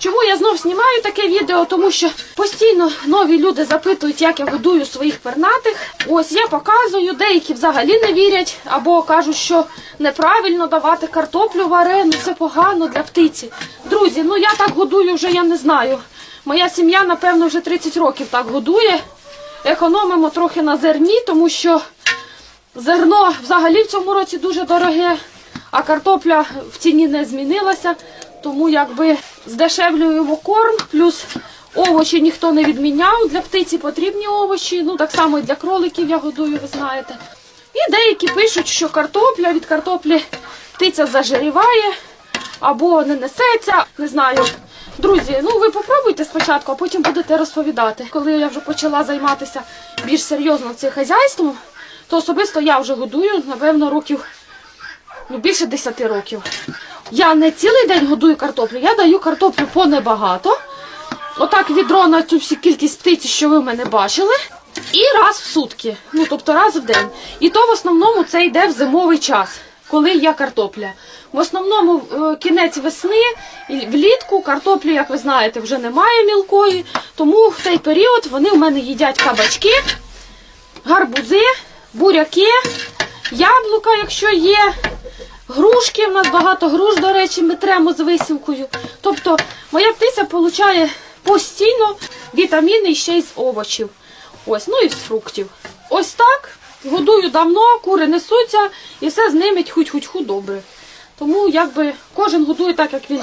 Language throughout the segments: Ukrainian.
Чому я знов знімаю таке відео? Тому що постійно нові люди запитують, як я годую своїх пернатих. Ось я показую, деякі взагалі не вірять або кажуть, що неправильно давати картоплю варену, це погано для птиці. Друзі, ну я так годую вже я не знаю. Моя сім'я, напевно, вже 30 років так годує. Економимо трохи на зерні, тому що зерно взагалі в цьому році дуже дороге, а картопля в ціні не змінилася. Тому якби здешевлюємо корм, плюс овочі ніхто не відміняв. Для птиці потрібні овочі, ну так само і для кроликів я годую, ви знаєте. І деякі пишуть, що картопля від картоплі птиця зажиріває або не несеться. Не знаю. Друзі, ну ви попробуйте спочатку, а потім будете розповідати. Коли я вже почала займатися більш серйозно цим хазяйством, то особисто я вже годую, напевно, років ну, більше 10 років. Я не цілий день годую картоплю, я даю картоплю по небагато. Отак відро на цю всю кількість птиці, що ви в мене бачили. І раз в сутки, ну тобто раз в день. І то в основному це йде в зимовий час, коли є картопля. В основному е, кінець весни влітку картоплі, як ви знаєте, вже немає мілкої. Тому в той період вони в мене їдять кабачки, гарбузи, буряки, яблука, якщо є. Грушки, в нас багато груш, до речі, ми тремо з висівкою. Тобто моя птиця отримує постійно вітаміни ще й з овочів. Ось, ну і з фруктів. Ось так. Годую давно, кури несуться і все з ними хуть-хуть-ху добре. Тому якби кожен годує так, як він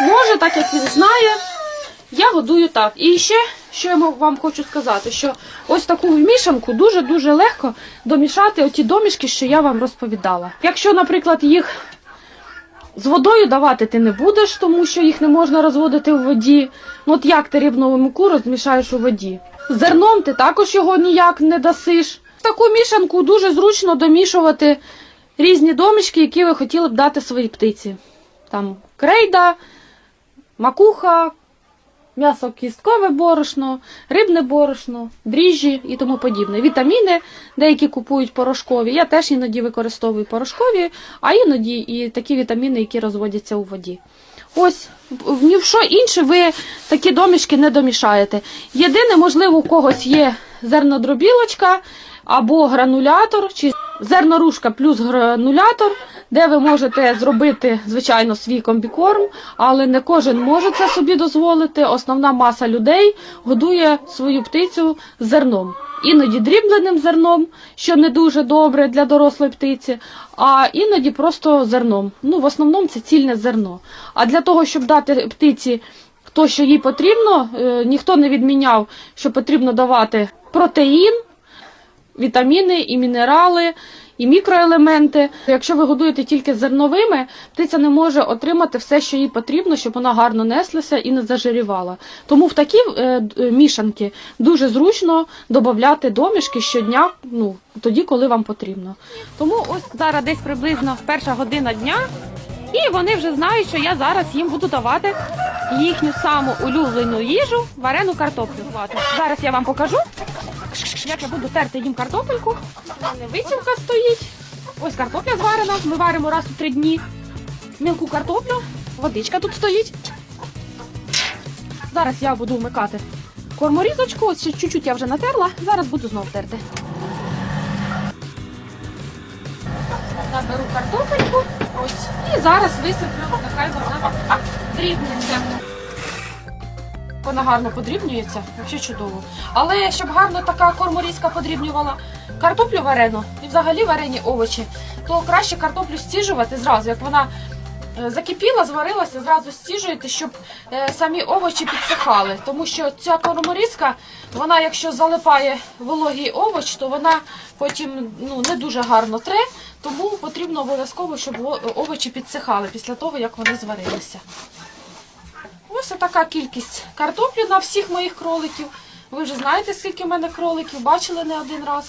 може, так як він знає. Я годую так. І ще, що я вам хочу сказати, що ось таку мішанку дуже-дуже легко домішати оті домішки, що я вам розповідала. Якщо, наприклад, їх з водою давати ти не будеш, тому що їх не можна розводити в воді. Ну от як ти рибну муку розмішаєш у воді? З зерном ти також його ніяк не дасиш. Таку мішанку дуже зручно домішувати різні домішки, які ви хотіли б дати своїй птиці. Там крейда, макуха, м'ясо кісткове борошно, рибне борошно, дріжджі і тому подібне. Вітаміни деякі купують порошкові. Я теж іноді використовую порошкові, а іноді і такі вітаміни, які розводяться у воді. Ось ні в що інше ви такі домішки не домішаєте. Єдине, можливо, у когось є зернодробілочка або гранулятор, чи зернорушка плюс гранулятор, де ви можете зробити, звичайно, свій комбікорм, але не кожен може це собі дозволити. Основна маса людей годує свою птицю зерном. Іноді дрібленим зерном, що не дуже добре для дорослої птиці, а іноді просто зерном. Ну, в основному це цільне зерно. А для того, щоб дати птиці то, що їй потрібно, е, ніхто не відміняв, що потрібно давати протеїн, вітаміни і мінерали, і мікроелементи. Якщо ви годуєте тільки зерновими, птиця не може отримати все, що їй потрібно, щоб вона гарно неслася і не зажирівала. Тому в такі е, мішанки дуже зручно додати домішки щодня, ну тоді, коли вам потрібно. Тому ось зараз десь приблизно перша година дня. І вони вже знають, що я зараз їм буду давати їхню саму улюблену їжу варену картоплю. Зараз я вам покажу, як я буду терти їм картопельку. У мене висівка стоїть. Ось картопля зварена. Ми варимо раз у три дні. Мілку картоплю, водичка тут стоїть. Зараз я буду вмикати корморізочку. Ось ще чуть-чуть я вже натерла. Зараз буду знов терти. Наберу картопельку. Ось. І зараз висиплю, нехай вона дрібнеться. Вона гарно подрібнюється, взагалі чудово. Але щоб гарно така корморізка подрібнювала картоплю варену і взагалі варені овочі, то краще картоплю стіжувати зразу, як вона е, закипіла, зварилася, зразу стіжуєте, щоб е, самі овочі підсихали. Тому що ця корморізка, вона якщо залипає вологий овоч, то вона потім ну, не дуже гарно тре, тому потрібно обов'язково, щоб овочі підсихали після того, як вони зварилися. Ось така кількість картоплі на всіх моїх кроликів. Ви вже знаєте, скільки в мене кроликів, бачили не один раз.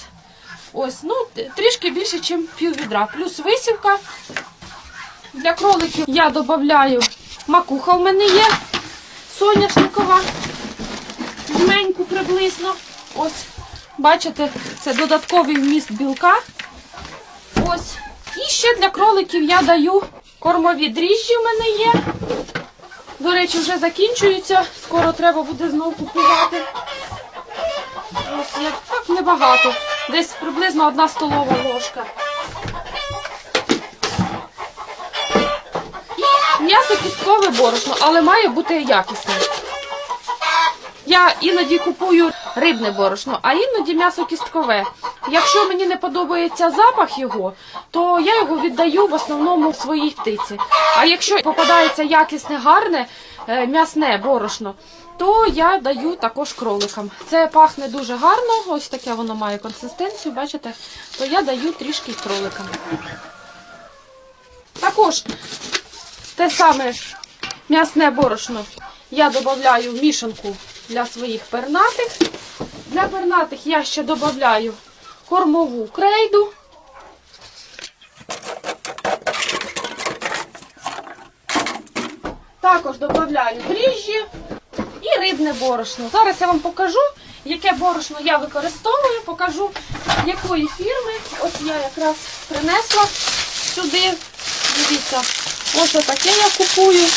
Ось, ну, трішки більше, ніж пів відра. Плюс висівка. Для кроликів я додаю макуха в мене є. Соняшникова. Жменьку приблизно. Ось, бачите, це додатковий вміст білка. Ось. І ще для кроликів я даю кормові дріжджі в мене є. До речі, вже закінчуються. Скоро треба буде знов купувати. Ось є так небагато. Десь приблизно одна столова ложка. М'ясо кісткове борошно, але має бути якісне. Я іноді купую рибне борошно, а іноді м'ясо кісткове. Якщо мені не подобається запах його, то я його віддаю в основному своїй птиці. А якщо попадається якісне, гарне е, м'ясне борошно, то я даю також кроликам. Це пахне дуже гарно, ось таке воно має консистенцію, бачите, то я даю трішки кроликам. Також те саме м'ясне борошно я додаю в мішанку для своїх пернатих. Для пернатих я ще додаю кормову крейду. Також додаю дріжджі і рибне борошно. Зараз я вам покажу, яке борошно я використовую, покажу якої фірми. Ось я якраз принесла сюди. Дивіться, ось отаке я купую.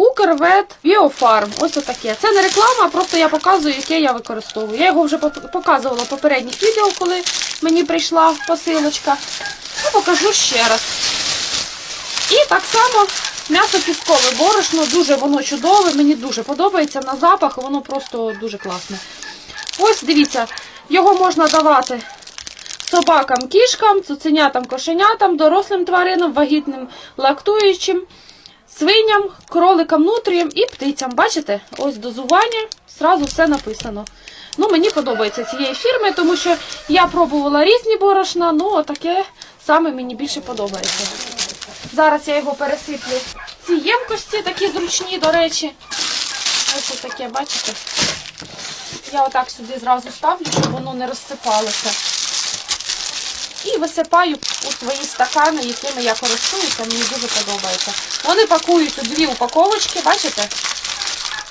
Укрвет Біофарм. Ось отаке. Це не реклама, а просто я показую, яке я використовую. Я його вже показувала в попередніх відео, коли мені прийшла посилочка. Ну, покажу ще раз. І так само м'ясо кісткове борошно, дуже воно чудове, мені дуже подобається на запах, воно просто дуже класне. Ось дивіться, його можна давати собакам, кішкам, цуценятам, кошенятам, дорослим тваринам, вагітним, лактуючим, свиням, кроликам, нутріям і птицям. Бачите, ось дозування, зразу все написано. Ну, мені подобається цієї фірми, тому що я пробувала різні борошна, ну таке саме мені більше подобається. Зараз я його пересиплю. Ці ємкості такі зручні, до речі. Ось таке, бачите? Я отак сюди зразу ставлю, щоб воно не розсипалося. І висипаю у свої стакани, якими я користуюся, мені дуже подобається. Вони пакують у дві упаковочки, бачите?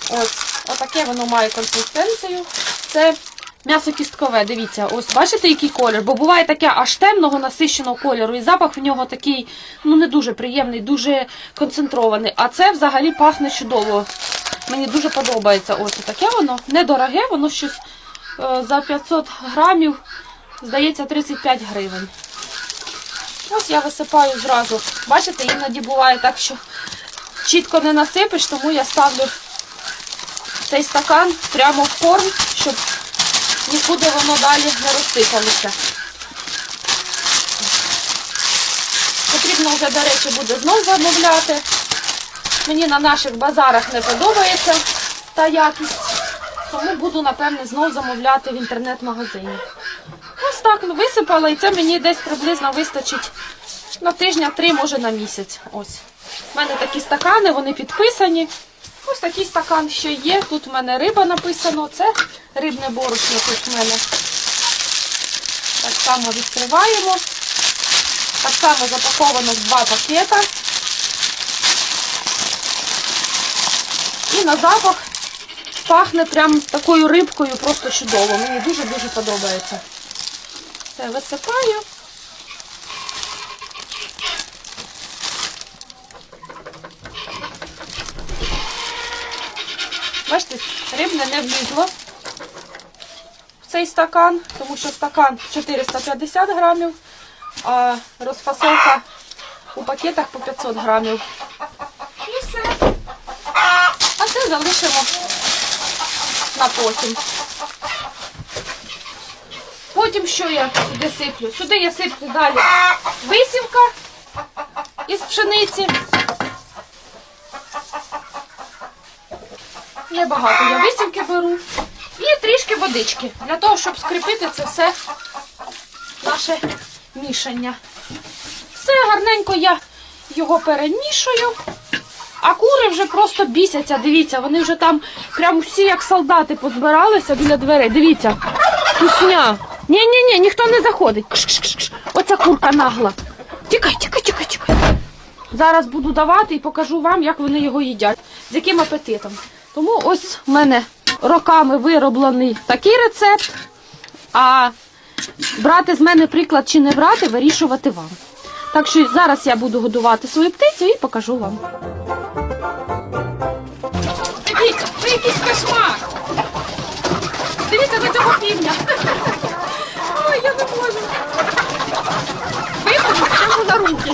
Ось, отаке воно має консистенцію. Це м'ясо кісткове, дивіться, ось бачите, який колір? Бо буває таке аж темного насищеного кольору, і запах в нього такий, ну не дуже приємний, дуже концентрований. А це взагалі пахне чудово. Мені дуже подобається. Ось таке воно. Недороге, воно щось е, за 500 грамів, здається, 35 гривень. Ось я висипаю зразу. Бачите, іноді буває так, що чітко не насипиш, тому я ставлю цей стакан прямо в корм, щоб нікуди воно далі не розсипалося. Потрібно вже, до речі, буде знов замовляти. Мені на наших базарах не подобається та якість, тому буду, напевне, знов замовляти в інтернет-магазині. Ось так ну, висипала, і це мені десь приблизно вистачить на тижня три, може на місяць. Ось. У мене такі стакани, вони підписані. Ось такий стакан ще є. Тут в мене риба написано. Це рибне борошно тут в мене. Так само відкриваємо. Так само запаковано в два пакета. І на запах пахне прям такою рибкою, просто чудово. Мені дуже-дуже подобається. Все, висипаю. Бачите, рибне не влізло в цей стакан, тому що стакан 450 грамів, а розфасовка у пакетах по 500 грамів. І все. А це залишимо на потім. Потім що я сюди сиплю? Сюди я сиплю далі висівка із пшениці. Небагато я висівки беру. І трішки водички для того, щоб скріпити це все наше мішання. Все гарненько я його перемішую. А кури вже просто бісяться. Дивіться, вони вже там прям всі як солдати позбиралися біля дверей. Дивіться. Тусня. Ні, ні, ні, ніхто не заходить. Кш-кш-кш. Оця курка нагла. Тікай, тікай, тікай, тікай. Зараз буду давати і покажу вам, як вони його їдять, з яким апетитом. Тому ось в мене роками вироблений такий рецепт. А брати з мене приклад чи не брати, вирішувати вам. Так що зараз я буду годувати свою птицю і покажу вам. Дивіться, це якийсь кошмар. Дивіться на цього півня. Ой, я не можу. Руки.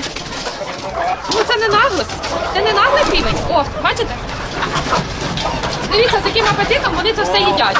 Ну це не наглость. Це не наглий півень. О, бачите? Дивіться, з яким апетитом вони це все їдять.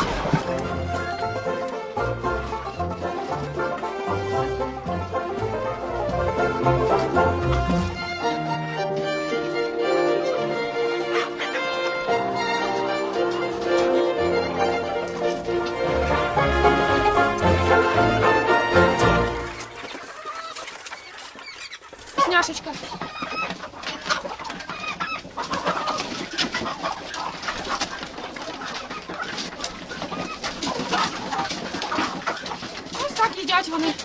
Ось так їдять вони.